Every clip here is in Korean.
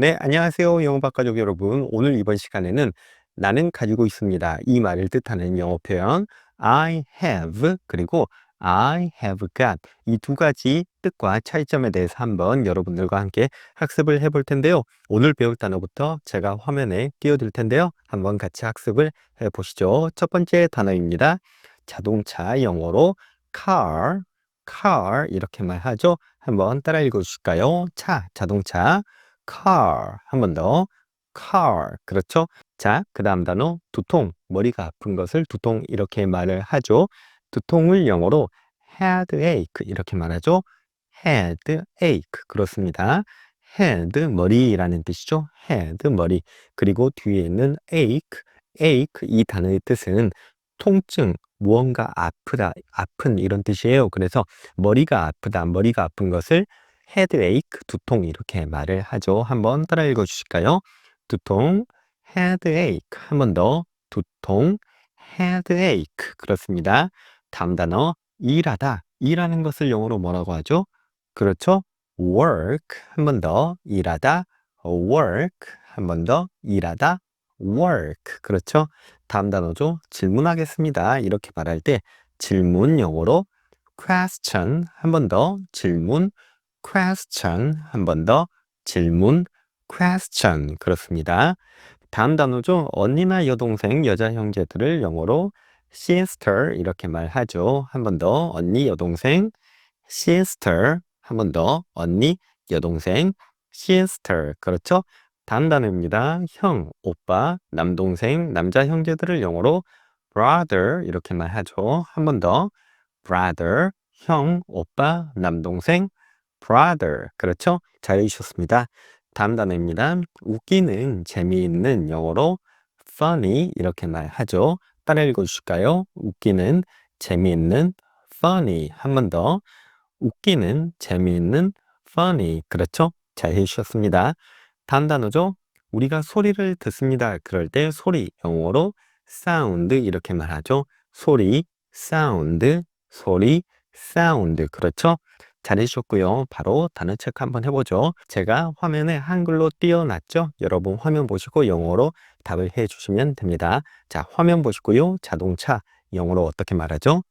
네, 안녕하세요. 영어박 가족 여러분. 오늘 이번 시간에는 나는 가지고 있습니다. 이 말을 뜻하는 영어 표현 I have 그리고 I have got 이 두 가지 뜻과 차이점에 대해서 한번 여러분들과 함께 학습을 해볼 텐데요. 오늘 배울 단어부터 제가 화면에 띄워드릴 텐데요. 한번 같이 학습을 해보시죠. 첫 번째 단어입니다. 자동차 영어로 car, car 이렇게 말하죠. 한번 따라 읽어주실까요? 차, 자동차. Car 한 번 더. car 그렇죠? 자, 그 다음 단어 두통 머리가 아픈 것을 두통 이렇게 말을 하죠. 두통을 영어로 headache 이렇게 말하죠. headache 그렇습니다. head 머리라는 뜻이죠. head 머리 그리고 뒤에 있는 ache ache 이 단어의 뜻은 통증 무언가 아프다 아픈 이런 뜻이에요. 그래서 머리가 아프다 머리가 아픈 것을 headache, 두통 이렇게 말을 하죠. 한번 따라 읽어 주실까요? 두통, headache. 한번 더. 두통, headache. 그렇습니다. 다음 단어 일하다. 일하는 것을 영어로 뭐라고 하죠? 그렇죠? work. 한 번 더. 일하다. work. 한 번 더. 일하다. work. 그렇죠? 다음 단어죠. 질문하겠습니다. 이렇게 말할 때 질문 영어로 question. 한 번 더. 질문 question 한 번 더 질문 question 그렇습니다. 다음 단어죠. 언니나 여동생, 여자 형제들을 영어로 sister 이렇게 말하죠. 한 번 더 언니, 여동생 sister 한 번 더 언니, 여동생 sister 그렇죠? 다음 단어입니다. 형, 오빠, 남동생, 남자 형제들을 영어로 brother 이렇게 말하죠. 한 번 더 brother 형, 오빠, 남동생 brother. 그렇죠? 잘 읽으셨습니다. 다음 단어입니다. 웃기는, 재미있는 영어로 funny 이렇게 말하죠. 따라 읽어주실까요? 웃기는, 재미있는 funny. 한 번 더. 웃기는, 재미있는 funny. 그렇죠? 잘 해주셨습니다. 다음 단어죠. 우리가 소리를 듣습니다. 그럴 때 소리 영어로 sound 이렇게 말하죠. 소리, sound, 소리, sound. 그렇죠? 잘해주셨고요. 바로 단어 체크 한번 해보죠. 제가 화면에 한글로 띄워놨죠? 여러분 화면 보시고 영어로 답을 해주시면 됩니다. 자, 화면 보시고요. 자동차 영어로 어떻게 말하죠?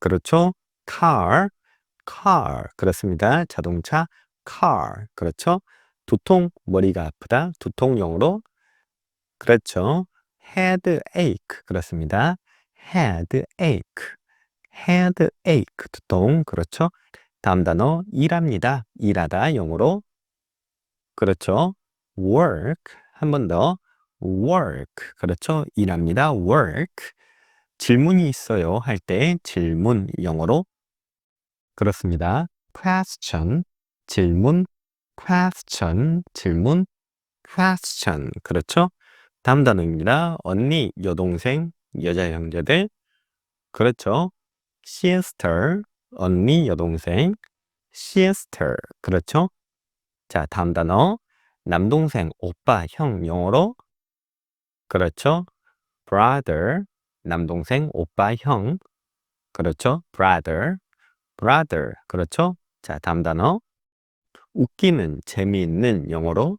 그렇죠? car, car. 그렇습니다. 자동차 car. 그렇죠? 두통, 머리가 아프다. 두통 영어로 그렇죠. headache. 그렇습니다. headache. headache. 두통. 그렇죠? 다음 단어 일합니다. 일하다 영어로 그렇죠. work 한 번 더 work 그렇죠. 일합니다. work 질문이 있어요 할 때 질문 영어로 그렇습니다. question 질문 question 질문 question 그렇죠. 다음 단어입니다. 언니, 여동생, 여자 형제들 그렇죠. sister 언니, 여동생, sister. 그렇죠? 자, 다음 단어. 남동생, 오빠, 형, 영어로. 그렇죠? brother. 남동생, 오빠, 형. 그렇죠? brother. brother. 그렇죠? 자, 다음 단어. 웃기는, 재미있는 영어로.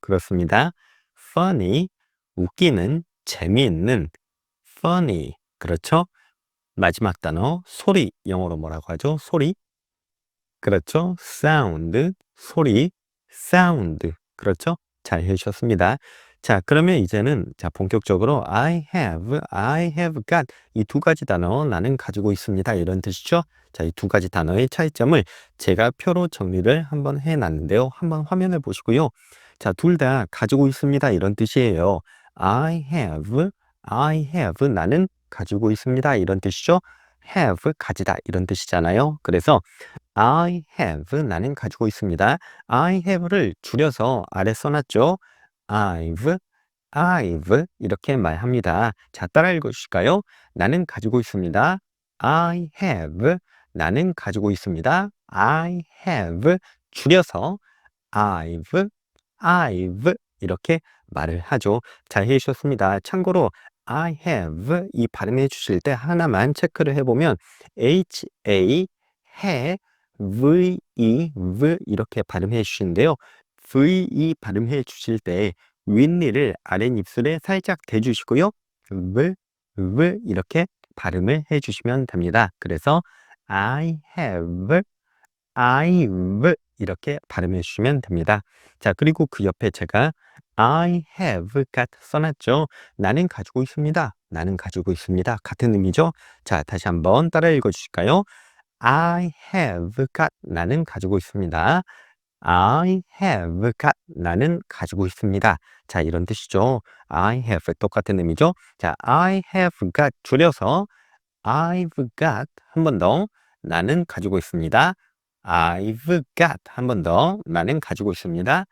그렇습니다. funny. 웃기는, 재미있는. funny. 그렇죠? 마지막 단어 소리 영어로 뭐라고 하죠? 소리 그렇죠? sound 소리 sound 그렇죠? 잘 해주셨습니다. 자 그러면 이제는 자 본격적으로 I have, I have got 이 두 가지 단어 나는 가지고 있습니다 이런 뜻이죠. 자 이 두 가지 단어의 차이점을 제가 표로 정리를 한번 해놨는데요. 한번 화면을 보시고요. 자 둘 다 가지고 있습니다 이런 뜻이에요. I have, I have 나는 가지고 있습니다. 이런 뜻이죠. have 가지다 이런 뜻이잖아요. 그래서 I have 나는 가지고 있습니다. I have를 줄여서 아래 써놨죠. I've, I've 이렇게 말합니다. 자 따라 읽어주실까요? 나는 가지고 있습니다. I have 나는 가지고 있습니다. I have 줄여서 I've, I've 이렇게 말을 하죠. 잘 해주셨습니다. 참고로 I have 이 발음해 주실 때 하나만 체크를 해보면 H, A, have, V, E, V 이렇게 발음해 주시는데요. V 이 발음해 주실 때 윗니를 아랫입술에 살짝 대주시고요. v, v 이렇게 발음을 해 주시면 됩니다. 그래서 I have, I've 이렇게 발음해 주시면 됩니다. 자, 그리고 그 옆에 제가 I have got 써놨죠. 나는 가지고 있습니다. 나는 가지고 있습니다. 같은 의미죠. 자, 다시 한번 따라 읽어 주실까요? I have got 나는 가지고 있습니다. I have got 나는 가지고 있습니다. 자, 이런 뜻이죠. I have 똑같은 의미죠. 자, I have got 줄여서 I've got 한 번 더 나는 가지고 있습니다. I've got 한 번 더 나는 가지고 있습니다.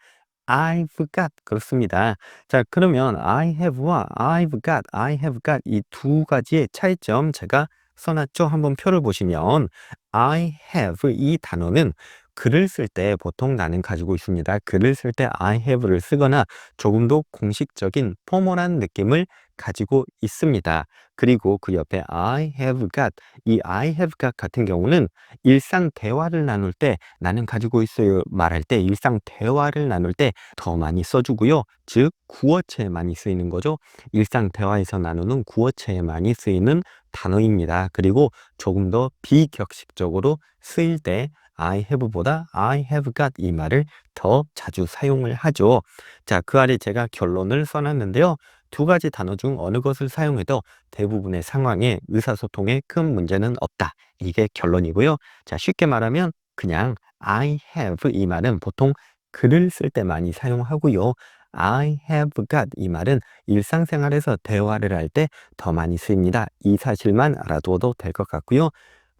I've got 그렇습니다. 자, 그러면 I have와 I've got, I have got 이 두 가지의 차이점 제가 써놨죠? 한번 표를 보시면 I have 이 단어는 글을 쓸 때 보통 나는 가지고 있습니다. 글을 쓸 때 I have를 쓰거나 조금 더 공식적인 포멀한 느낌을 가지고 있습니다. 그리고 그 옆에 I have got 이 I have got 같은 경우는 일상 대화를 나눌 때 나는 가지고 있어요 말할 때 일상 대화를 나눌 때 더 많이 써주고요. 즉 구어체에 많이 쓰이는 거죠. 일상 대화에서 나누는 구어체에 많이 쓰이는 단어입니다. 그리고 조금 더 비격식적으로 쓰일 때 I have보다 I have got 이 말을 더 자주 사용을 하죠. 자, 그 아래 제가 결론을 써놨는데요. 두 가지 단어 중 어느 것을 사용해도 대부분의 상황에 의사소통에 큰 문제는 없다. 이게 결론이고요. 자, 쉽게 말하면 그냥 I have 이 말은 보통 글을 쓸 때 많이 사용하고요. I have got 이 말은 일상생활에서 대화를 할 때 더 많이 쓰입니다. 이 사실만 알아두어도 될 것 같고요.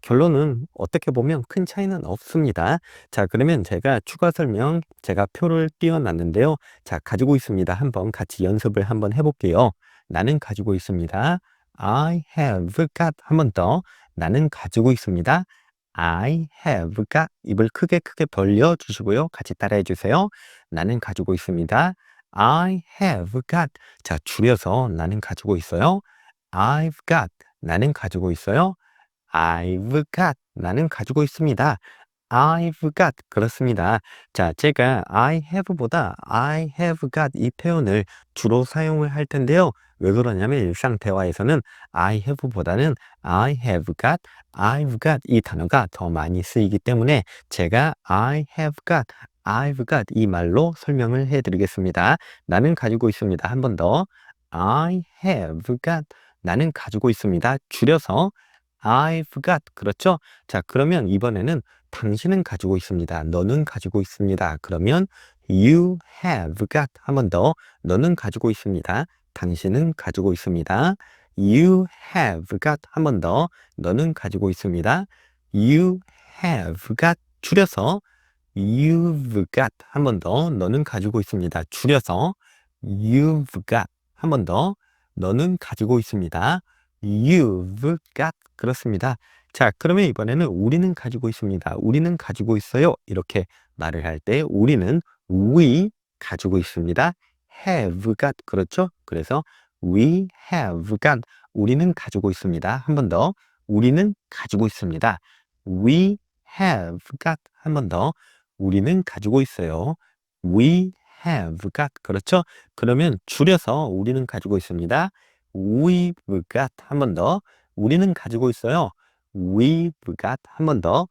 결론은 어떻게 보면 큰 차이는 없습니다. 자, 그러면 제가 추가 설명, 제가 표를 띄워놨는데요. 자, 가지고 있습니다. 한번 같이 연습을 한번 해볼게요. 나는 가지고 있습니다. I have got 한 번 더. 나는 가지고 있습니다. I have got 입을 크게 크게 벌려 주시고요. 같이 따라해 주세요. 나는 가지고 있습니다. I have got 자 줄여서 나는 가지고 있어요. I've got 나는 가지고 있어요. I've got 나는 가지고 있습니다. I've got 그렇습니다. 자, 제가 I have보다 I have got 이 표현을 주로 사용을 할 텐데요. 왜 그러냐면 일상 대화에서는 I have보다는 I have got, I've got 이 단어가 더 많이 쓰이기 때문에 제가 I have got, I've got 이 말로 설명을 해드리겠습니다. 나는 가지고 있습니다. 한 번 더. I have got 나는 가지고 있습니다. 줄여서 I've got 그렇죠? 자 그러면 이번에는 당신은 가지고 있습니다. 너는 가지고 있습니다. 그러면 you have got 한 번 더 너는 가지고 있습니다. 당신은 가지고 있습니다. you have got 한 번 더 너는 가지고 있습니다. you have got 줄여서 you've got 한 번 더 너는 가지고 있습니다. 줄여서 you've got 한 번 더 너는 가지고 있습니다. You've got 그렇습니다. 자, 그러면 이번에는 우리는 가지고 있습니다. 우리는 가지고 있어요. 이렇게 말을 할 때 우리는 we 가지고 있습니다. have got 그렇죠? 그래서 we have got 우리는 가지고 있습니다. 한 번 더. 우리는 가지고 있습니다. we have got 한 번 더. 우리는 가지고 있어요. we have got 그렇죠? 그러면 줄여서 우리는 가지고 있습니다. We've got 한 번 더. 우리는 가지고 있어요. we've got 한 번 더.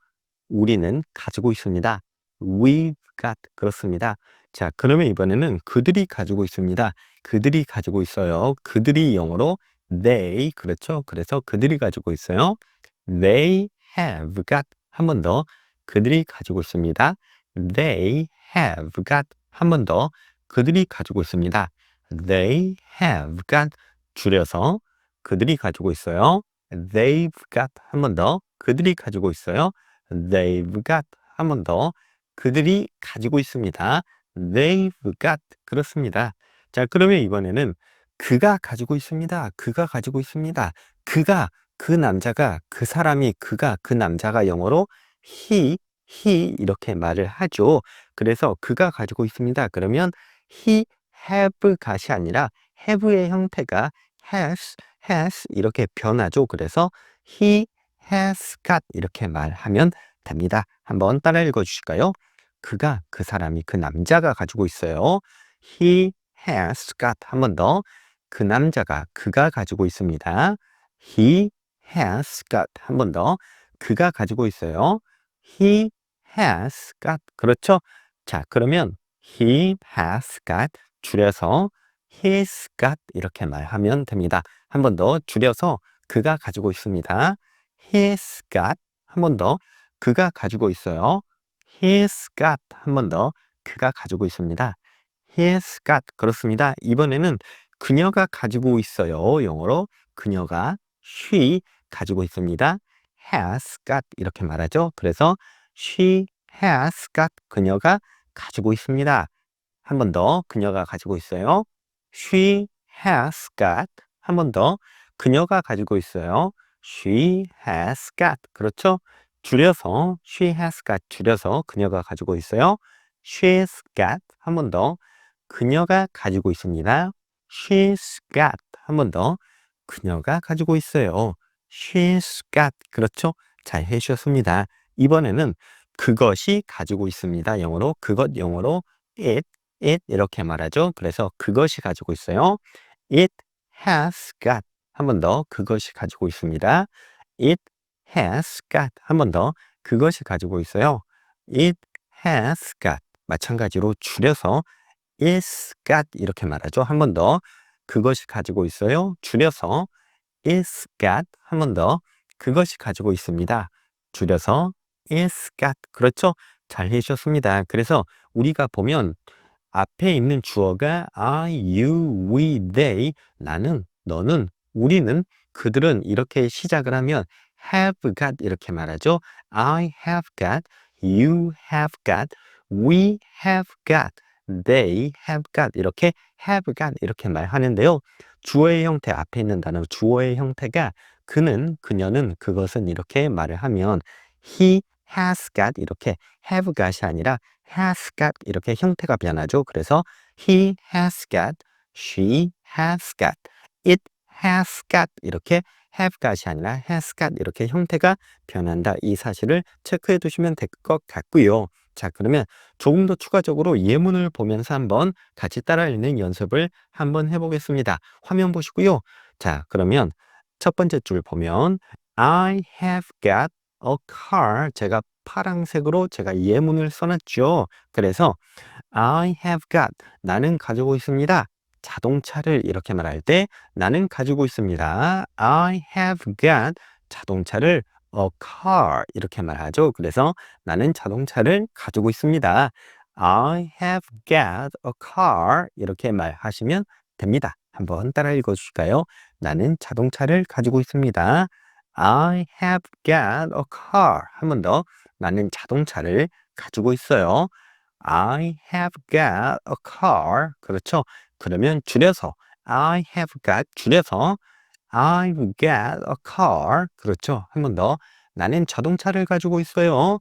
우리는 가지고 있습니다. we've got 그렇습니다. 자, 그러면 이번에는 그들이 가지고 있습니다. 그들이 가지고 있어요. 그들이 영어로 they 그렇죠? 그래서 그들이 가지고 있어요. they have got 한 번 더. 그들이 가지고 있습니다. they have got 한 번 더. 그들이 가지고 있습니다. they have got 줄여서 그들이 가지고 있어요. They've got 한 번 더. 그들이 가지고 있어요. They've got 한 번 더. 그들이 가지고 있습니다. They've got 그렇습니다. 자, 그러면 이번에는 그가 가지고 있습니다. 그가 가지고 있습니다. 그가 그 남자가 그 사람이 그가 그 남자가 영어로 he he 이렇게 말을 하죠. 그래서 그가 가지고 있습니다. 그러면 he have got이 아니라 have의 형태가 has, has 이렇게 변하죠. 그래서 he has got 이렇게 말하면 됩니다. 한번 따라 읽어 주실까요? 그가, 그 사람이, 그 남자가 가지고 있어요. He has got. 한 번 더. 그 남자가, 그가 가지고 있습니다. He has got. 한 번 더. 그가 가지고 있어요. He has got. 그렇죠? 자, 그러면 he has got 줄여서 he's got 이렇게 말하면 됩니다. 한 번 더 줄여서 그가 가지고 있습니다. he's got 한 번 더 그가 가지고 있어요. he's got 한 번 더 그가 가지고 있습니다. he's got 그렇습니다. 이번에는 그녀가 가지고 있어요. 영어로 그녀가 she 가지고 있습니다. has got 이렇게 말하죠. 그래서 she has got 그녀가 가지고 있습니다. 한 번 더 그녀가 가지고 있어요. She has got 한 번 더 그녀가 가지고 있어요. she has got 그렇죠? 줄여서 she has got 줄여서 그녀가 가지고 있어요. she's got 한 번 더 그녀가 가지고 있습니다. she's got 한 번 더 그녀가 가지고 있어요. she's got 그렇죠? 잘 해주셨습니다. 이번에는 그것이 가지고 있습니다. 영어로 그것 영어로 it it 이렇게 말하죠. 그래서 그것이 가지고 있어요. it has got 한 번 더 그것이 가지고 있습니다. it has got 한 번 더 그것이 가지고 있어요. it has got 마찬가지로 줄여서 is got 이렇게 말하죠. 한 번 더 그것이 가지고 있어요. 줄여서 is got 한 번 더 그것이 가지고 있습니다. 줄여서 is got 그렇죠? 잘 해주셨습니다. 그래서 우리가 보면 앞에 있는 주어가 I, you, we, they 나는, 너는, 우리는, 그들은 이렇게 시작을 하면 have got 이렇게 말하죠. I have got, you have got, we have got, they have got 이렇게 have got 이렇게 말하는데요. 주어의 형태 앞에 있는 단어 주어의 형태가 그는, 그녀는, 그것은 이렇게 말을 하면 he has got 이렇게 have got이 아니라 has got 이렇게 형태가 변하죠. 그래서 he has got, she has got, it has got 이렇게 have got이 아니라 has got 이렇게 형태가 변한다. 이 사실을 체크해 두시면 될 것 같고요. 자, 그러면 조금 더 추가적으로 예문을 보면서 한번 같이 따라 읽는 연습을 한번 해보겠습니다. 화면 보시고요. 자, 그러면 첫 번째 줄 보면 I have got a car 제가 파랑색으로 제가 예문을 써놨죠. 그래서 I have got 나는 가지고 있습니다. 자동차를 이렇게 말할 때 나는 가지고 있습니다. I have got 자동차를 a car 이렇게 말하죠. 그래서 나는 자동차를 가지고 있습니다. I have got a car 이렇게 말하시면 됩니다. 한번 따라 읽어 주실까요? 나는 자동차를 가지고 있습니다. I have got a car. 한 번 더. 나는 자동차를 가지고 있어요. I have got a car. 그렇죠? 그러면 줄여서 I have got 줄여서 I've got a car. 그렇죠? 한 번 더. 나는 자동차를 가지고 있어요.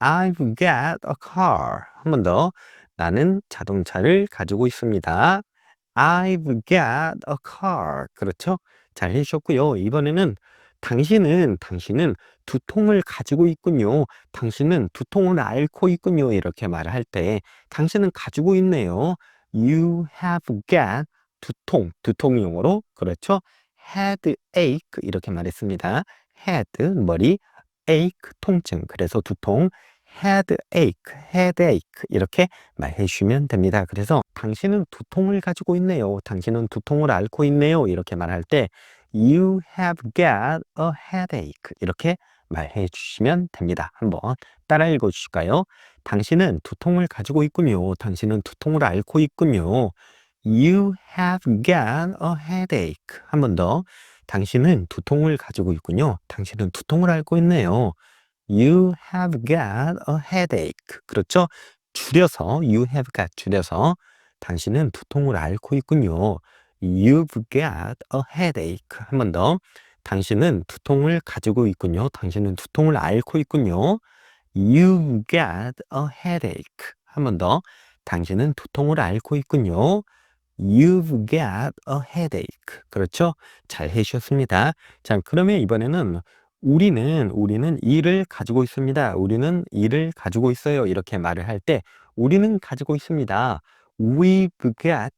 I've got a car. 한 번 더. 나는 자동차를 가지고 있습니다. I've got a car. 그렇죠? 잘 해주셨고요. 이번에는 당신은, 당신은 두통을 가지고 있군요. 당신은 두통을 앓고 있군요. 이렇게 말을 할 때, 당신은 가지고 있네요. You have got 두통, 두통 용어로, 그렇죠? headache, 이렇게 말했습니다. head, 머리, ache, 통증. 그래서 두통, headache, headache, 이렇게 말해 주시면 됩니다. 그래서 당신은 두통을 가지고 있네요. 당신은 두통을 앓고 있네요. 이렇게 말할 때, You have got a headache. 이렇게 말해 주시면 됩니다. 한번 따라 읽어 주실까요? 당신은 두통을 가지고 있군요. 당신은 두통을 앓고 있군요. You have got a headache. 한 번 더. 당신은 두통을 가지고 있군요. 당신은 두통을 앓고 있네요. You have got a headache. 그렇죠? 줄여서 you have got 줄여서 당신은 두통을 앓고 있군요. You've got a headache. 한 번 더. 당신은 두통을 가지고 있군요. 당신은 두통을 앓고 있군요. You've got a headache. 한 번 더. 당신은 두통을 앓고 있군요. You've got a headache. 그렇죠? 잘 해주셨습니다. 자, 그러면 이번에는 우리는 우리는 이를 가지고 있습니다. 우리는 이를 가지고 있어요. 이렇게 말을 할 때 우리는 가지고 있습니다. We've got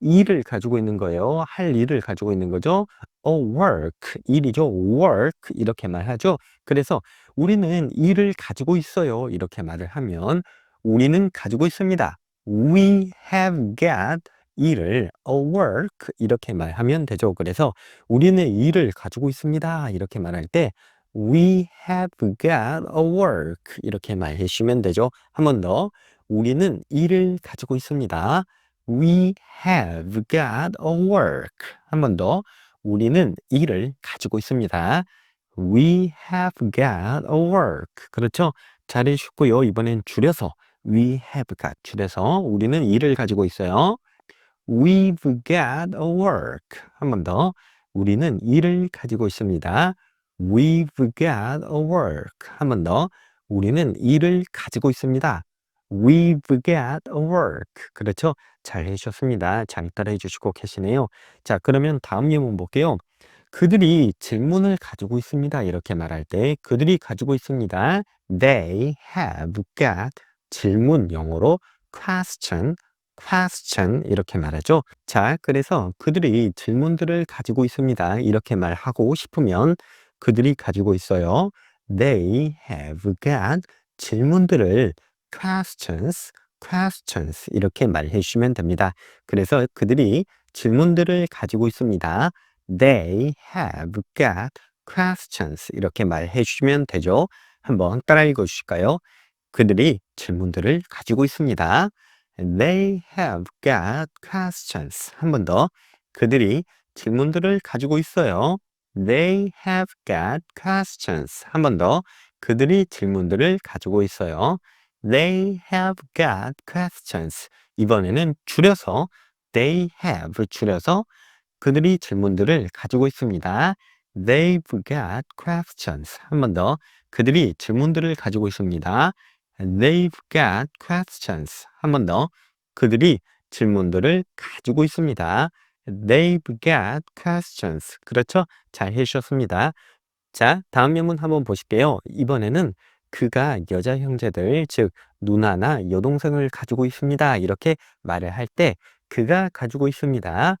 일을 가지고 있는 거예요. 할 일을 가지고 있는 거죠. A work 일이죠. work 이렇게 말하죠. 그래서 우리는 일을 가지고 있어요. 이렇게 말을 하면 우리는 가지고 있습니다. We have got 일을 a work 이렇게 말하면 되죠. 그래서 우리는 일을 가지고 있습니다. 이렇게 말할 때 we have got a work 이렇게 말해 주시면 되죠. 한 번 더. 우리는 일을 가지고 있습니다. We have got a work. 한 번 더. 우리는 일을 가지고 있습니다. We have got a work. 그렇죠? 잘해 주셨고요. 이번엔 줄여서 we have got 줄여서 우리는 일을 가지고 있어요. We've got a work. 한 번 더. 우리는 일을 가지고 있습니다. We've got a work. 한 번 더. 우리는 일을 가지고 있습니다. We've got a work. 그렇죠? 잘 해주셨습니다. 잘 따라해 주시고 계시네요. 자, 그러면 다음 예문 볼게요. 그들이 질문을 가지고 있습니다. 이렇게 말할 때 그들이 가지고 있습니다. They have got 질문 영어로 question, question 이렇게 말하죠. 자, 그래서 그들이 질문들을 가지고 있습니다. 이렇게 말하고 싶으면 그들이 가지고 있어요. They have got 질문들을 questions, questions 이렇게 말해 주시면 됩니다. 그래서 그들이 질문들을 가지고 있습니다. They have got questions 이렇게 말해 주시면 되죠. 한번 따라 읽어 주실까요? 그들이 질문들을 가지고 있습니다. They have got questions. 한 번 더. 그들이 질문들을 가지고 있어요. They have got questions. 한 번 더. 그들이 질문들을 가지고 있어요. They have got questions. 이번에는 줄여서 they have 줄여서 그들이 질문들을 가지고 있습니다. They've got questions. 한 번 더. 그들이 질문들을 가지고 있습니다. They've got questions. 한 번 더. 그들이 질문들을 가지고 있습니다. They've got questions. 그렇죠? 잘 해주셨습니다. 자, 다음 예문 한번 보실게요. 이번에는 그가 여자 형제들, 즉 누나나 여동생을 가지고 있습니다. 이렇게 말을 할 때 그가 가지고 있습니다.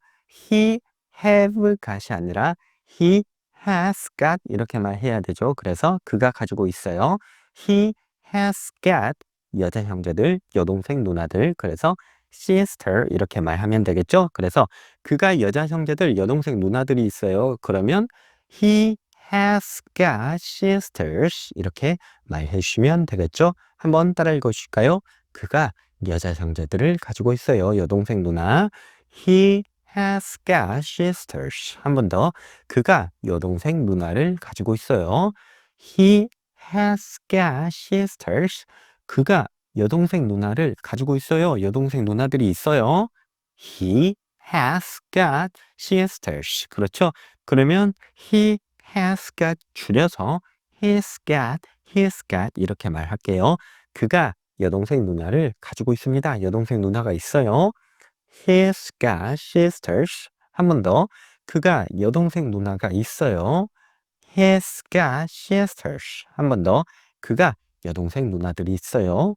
He have got이 아니라 he has got 이렇게 말해야 되죠. 그래서 그가 가지고 있어요. He has got 여자 형제들, 여동생, 누나들. 그래서 sister 이렇게 말하면 되겠죠. 그래서 그가 여자 형제들, 여동생, 누나들이 있어요. 그러면 he has got sisters 이렇게 말해 주시면 되겠죠. 한번 따라 읽어 주실까요? 그가 여자 형제들을 가지고 있어요. 여동생, 누나. He has got sisters. 한 번 더. 그가 여동생, 누나를 가지고 있어요. He has got sisters. 그가 여동생, 누나를 가지고 있어요. 여동생, 누나들이 있어요. He has got sisters. 그렇죠? 그러면 he has got 줄여서 he's got, he's got 이렇게 말할게요. 그가 여동생 누나를 가지고 있습니다. 여동생 누나가 있어요. He's got sisters. 한 번 더. 그가 여동생 누나가 있어요. He's got sisters. 한 번 더. 그가 여동생 누나들이 있어요.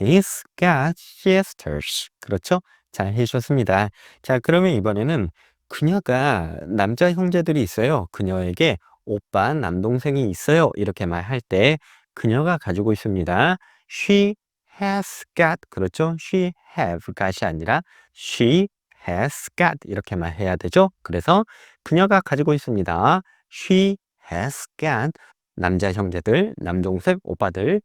He's got sisters. 그렇죠? 잘 해주셨습니다. 자, 그러면 이번에는 그녀가 남자 형제들이 있어요. 그녀에게 오빠, 남동생이 있어요. 이렇게 말할 때 그녀가 가지고 있습니다. She has got 그렇죠? She have got이 아니라 she has got 이렇게 말해야 되죠. 그래서 그녀가 가지고 있습니다. She has got 남자 형제들, 남동생, 오빠들,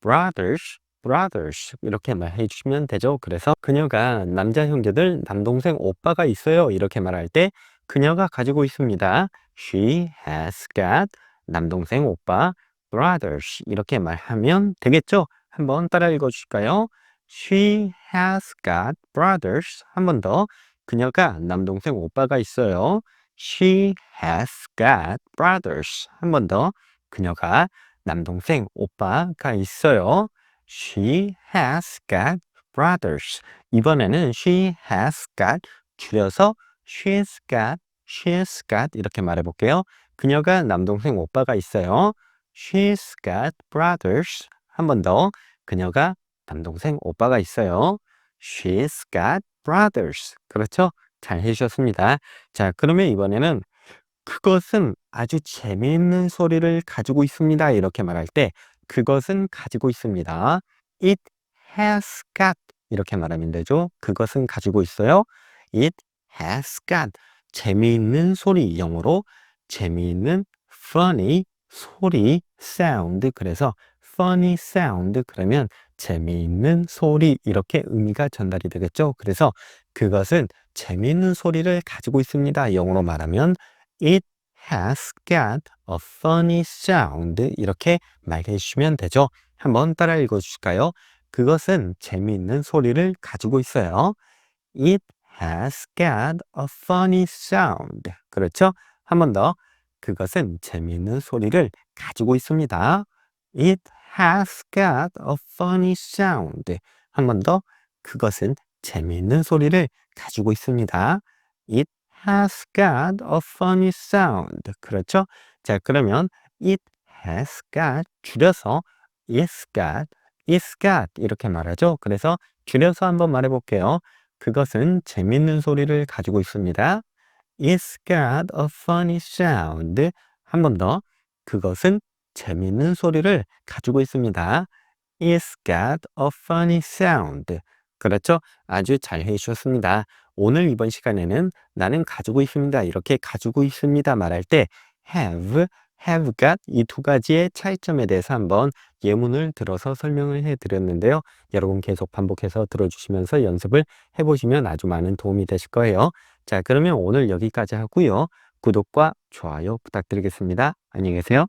brothers, brothers 이렇게 말해 주시면 되죠. 그래서 그녀가 남자 형제들, 남동생, 오빠가 있어요. 이렇게 말할 때 그녀가 가지고 있습니다. She has got 남동생, 오빠, brothers 이렇게 말하면 되겠죠. 한번 따라 읽어 주실까요? She has got brothers. 한 번 더. 그녀가 남동생, 오빠가 있어요. She has got brothers. 한 번 더. 그녀가 남동생, 오빠가 있어요. She has got brothers. 이번에는 she has got 줄여서 she's got, she's got 이렇게 말해 볼게요. 그녀가 남동생 오빠가 있어요. She's got brothers. 한 번 더. 그녀가 남동생 오빠가 있어요. She's got brothers. 그렇죠? 잘 해주셨습니다. 자, 그러면 이번에는 그것은 아주 재미있는 소리를 가지고 있습니다. 이렇게 말할 때 그것은 가지고 있습니다. It has got 이렇게 말하면 되죠. 그것은 가지고 있어요. It has got 재미있는 소리 영어로 재미있는 funny 소리 sound 그래서 funny sound 그러면 재미있는 소리 이렇게 의미가 전달이 되겠죠. 그래서 그것은 재미있는 소리를 가지고 있습니다. 영어로 말하면 it has got a funny sound 이렇게 말해 주시면 되죠. 한번 따라 읽어 주실까요? 그것은 재미있는 소리를 가지고 있어요. It has got a funny sound. 그렇죠? 한 번 더. 그것은 재미있는 소리를 가지고 있습니다. It has got a funny sound. 한 번 더. 그것은 재미있는 소리를 가지고 있습니다. It has got a funny sound. 그렇죠? 자, 그러면 it has got 줄여서 it's got, it's got 이렇게 말하죠. 그래서 줄여서 한번 말해 볼게요. 그것은 재밌는 소리를 가지고 있습니다. It's got a funny sound. 한 번 더. 그것은 재밌는 소리를 가지고 있습니다. It's got a funny sound. 그렇죠? 아주 잘 해주셨습니다. 오늘 이번 시간에는 나는 가지고 있습니다. 이렇게 가지고 있습니다 말할 때 have, have got 이 두 가지의 차이점에 대해서 한번 예문을 들어서 설명을 해 드렸는데요. 여러분 계속 반복해서 들어주시면서 연습을 해보시면 아주 많은 도움이 되실 거예요. 자, 그러면 오늘 여기까지 하고요. 구독과 좋아요 부탁드리겠습니다. 안녕히 계세요.